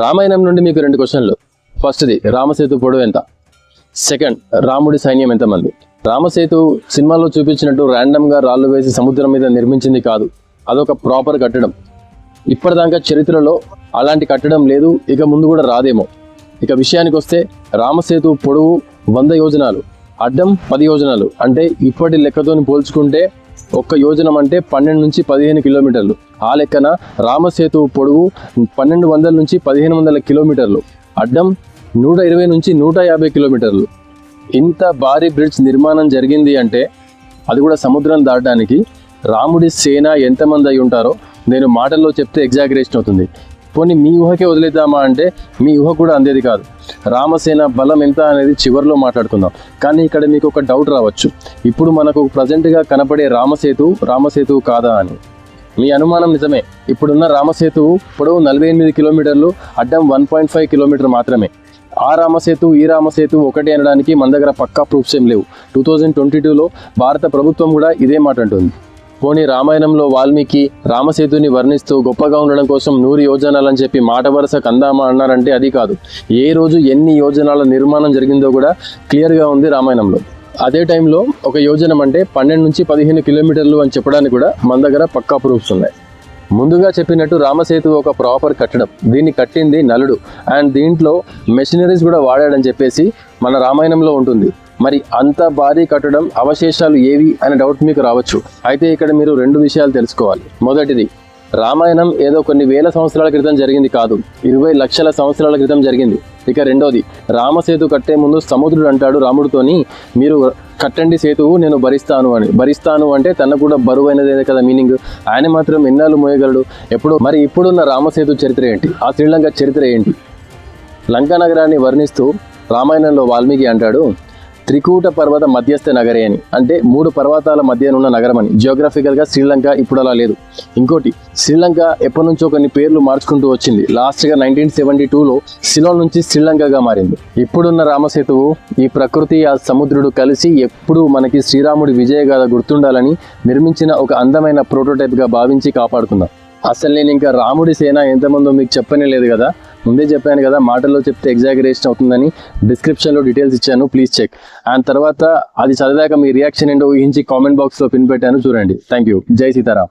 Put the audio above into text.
రామాయణం నుండి మీకు రెండు క్వశ్చన్లు. ఫస్ట్ది రామసేతు పొడవు ఎంత? సెకండ్ రాముడి సైన్యం ఎంతమంది రామసేతు సినిమాలో చూపించినట్టు ర్యాండమ్గా రాళ్ళు వేసి సముద్రం మీద నిర్మించింది కాదు. అదొక ప్రాపర్ కట్టడం. ఇప్పటిదాకా చరిత్రలో అలాంటి కట్టడం లేదు. ఇక ముందు కూడా రాదేమో. ఇక విషయానికి వస్తే రామసేతు పొడవు వంద యోజనాలు. అడ్డం పది యోజనాలు. అంటే ఇప్పటి లెక్కతోని పోల్చుకుంటే ఒక్క యోజనం అంటే పన్నెండు నుంచి పదిహేను కిలోమీటర్లు. ఆ లెక్కన రామసేతు పొడవు పన్నెండు వందల నుంచి పదిహేను వందల కిలోమీటర్లు. అడ్డం నూట ఇరవై నుంచి నూట యాభై కిలోమీటర్లు. ఇంత భారీ బ్రిడ్జ్ నిర్మాణం జరిగింది అంటే అది కూడా సముద్రం దాటడానికి రాముడి సేన ఎంతమంది అయి ఉంటారో నేను మాటల్లో చెప్తే ఎగ్జాగరేషన్ అవుతుంది. పోనీ మీ ఊహకే వదిలేద్దామా అంటే మీ ఊహ కూడా అందేది కాదు. రామసేన బలం ఎంత అనేది చివరిలో మాట్లాడుకుందాం. కానీ ఇక్కడ మీకు ఒక డౌట్ రావచ్చు. ఇప్పుడు మనకు ప్రజెంట్గా కనపడే రామసేతు రామసేతు కాదా అని. మీ అనుమానం నిజమే. ఇప్పుడున్న రామసేతు పొడవు నలభై ఎనిమిది కిలోమీటర్లు అడ్డం వన్ పాయింట్ ఫైవ్ కిలోమీటర్ మాత్రమే. ఆ రామసేతు ఈ రామసేతు ఒకటి అనడానికి మన దగ్గర పక్కా ప్రూఫ్స్ ఏం లేవు. టూ థౌజండ్ ట్వంటీ టూలో భారత ప్రభుత్వం కూడా ఇదే మాట అంటుంది. పోనీ రామాయణంలో వాల్మీకి రామసేతుని వర్ణిస్తూ గొప్పగా ఉండడం కోసం నూరు యోజనాలని చెప్పి మాట వరుస కందామా అన్నారంటే అది కాదు. ఏ రోజు ఎన్ని యోజనాల నిర్మాణం జరిగిందో కూడా క్లియర్గా ఉంది రామాయణంలో. అదే టైంలో ఒక యోజనం అంటే పన్నెండు నుంచి పదిహేను కిలోమీటర్లు అని చెప్పడానికి కూడా మన దగ్గర పక్కా ప్రూఫ్స్ ఉన్నాయి. ముందుగా చెప్పినట్టు రామసేతు ఒక ప్రాపర్ కట్టడం దీన్ని కట్టింది నలుడు. అండ్ దీంట్లో మెషినరీస్ కూడా వాడాడని చెప్పేసి మన రామాయణంలో ఉంటుంది. మరి అంత భారీ కట్టడం అవశేషాలు ఏవి అనే డౌట్ మీకు రావచ్చు. అయితే ఇక్కడ మీరు రెండు విషయాలు తెలుసుకోవాలి. మొదటిది రామాయణం ఏదో కొన్ని వేల సంవత్సరాల క్రితం జరిగింది కాదు. ఇరవై లక్షల సంవత్సరాల క్రితం జరిగింది. ఇక రెండోది రామసేతు కట్టే ముందు సముద్రుడు అంటాడు రాముడితోని మీరు కట్టండి సేతువు నేను భరిస్తాను అని. భరిస్తాను అంటే తన కూడా బరువైనదే కదా మీనింగ్ ఆయన మాత్రం ఎన్నాళ్ళు మోయగలడు? ఎప్పుడు మరి ఇప్పుడున్న రామసేతు చరిత్ర ఏంటి? ఆ శ్రీలంక చరిత్ర ఏంటి? లంకా నగరాన్ని వర్ణిస్తూ రామాయణంలో వాల్మీకి అంటాడు త్రికూట పర్వత మధ్యస్థ నగరే అని. అంటే మూడు పర్వతాల మధ్యనున్న నగరం అని జియోగ్రఫికల్గా శ్రీలంక ఇప్పుడు అలా లేదు. ఇంకోటి శ్రీలంక ఎప్పటి నుంచో కొన్ని పేర్లు మార్చుకుంటూ వచ్చింది. లాస్ట్గా నైన్టీన్ సెవెంటీ టూలో సిలోన్ నుంచి శ్రీలంకగా మారింది. ఇప్పుడున్న రామసేతువు ఈ ప్రకృతి ఆ సముద్రుడు కలిసి ఎప్పుడూ మనకి శ్రీరాముడి విజయగాథ గుర్తుండాలని నిర్మించిన ఒక అందమైన ప్రోటోటైప్గా భావించి కాపాడుకుందాం. అసలు నేను ఇంకా రాముడి సేన ఎంతమందో మీకు చెప్పనే లేదు కదా. ముందే చెప్పాను కదా మాటల్లో చెప్తే ఎగ్జాగరేషన్ అవుతుందని డిస్క్రిప్షన్లో డీటెయిల్స్ ఇచ్చాను ప్లీజ్ చెక్ అండ్ తర్వాత అది చదివాక మీ రియాక్షన్ ఏంటో ఊహించి కామెంట్ బాక్స్లో పిన్ పెట్టాను చూడండి. థ్యాంక్ యూ జై సీతారాం.